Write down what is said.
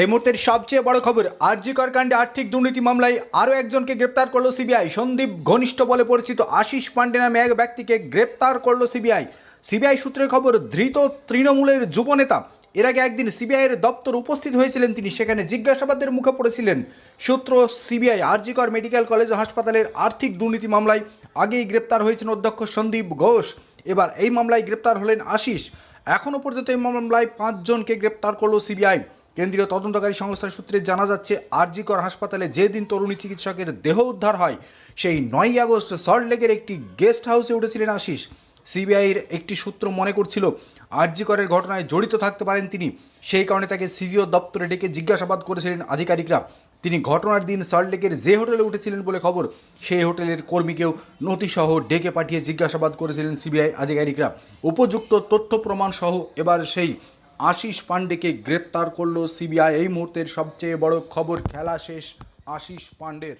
এই মুহূর্তের সবচেয়ে বড় খবর আরজিকর কাণ্ডে আর্থিক দুর্নীতি মামলায় আরও একজনকে গ্রেপ্তার করল সিবিআই। সন্দীপ ঘনিষ্ঠ বলে পরিচিত আশিস পান্ডে নামে এক ব্যক্তিকে গ্রেপ্তার করল সিবিআই। সিবিআই সূত্রে খবর, ধৃত তৃণমূলের যুবনেতা, এর আগে একদিন সিবিআইয়ের দপ্তর উপস্থিত হয়েছিলেন তিনি, সেখানে জিজ্ঞাসাবাদের মুখে পড়েছিলেন। সূত্র, সিবিআই, আরজিকর মেডিকেল কলেজ হাসপাতালের আর্থিক দুর্নীতি মামলায় আগেই গ্রেপ্তার হয়েছেন অধ্যক্ষ সন্দীপ ঘোষ। এবার এই মামলায় গ্রেপ্তার হলেন আশিস। এখনও পর্যন্ত এই মামলায় পাঁচজনকে গ্রেপ্তার করল সিবিআই। কেন্দ্রীয় তদন্তকারী সংস্থার সূত্রে জানা যাচ্ছে, আরজিকর হাসপাতালে যেদিন তরুণী চিকিৎসকের দেহ উদ্ধার হয়, সেই নয়ই আগস্ট সল্টলেকের একটি গেস্ট হাউসে উঠেছিলেন আশিস। সিবিআইয়ের একটি সূত্র মনে করছিল, আরজিকরের ঘটনায় জড়িত থাকতে পারেন তিনি। সেই কারণে তাকে সিজিও দপ্তরে ডেকে জিজ্ঞাসাবাদ করেছিলেন আধিকারিকরা। তিনি ঘটনার দিন সল্টলেকের যে হোটেলে উঠেছিলেন বলে খবর, সেই হোটেলের কর্মীকেও নথিসহ ডেকে পাঠিয়ে জিজ্ঞাসাবাদ করেছিলেন সিবিআই আধিকারিকরা। উপযুক্ত তথ্য প্রমাণ সহ এবার সেই আশিস পাণ্ডেকে গ্রেপ্তার করল সিবিআই। এই মুহূর্তের সবচেয়ে বড় খবর খেলা শেষ আশিস পান্ডের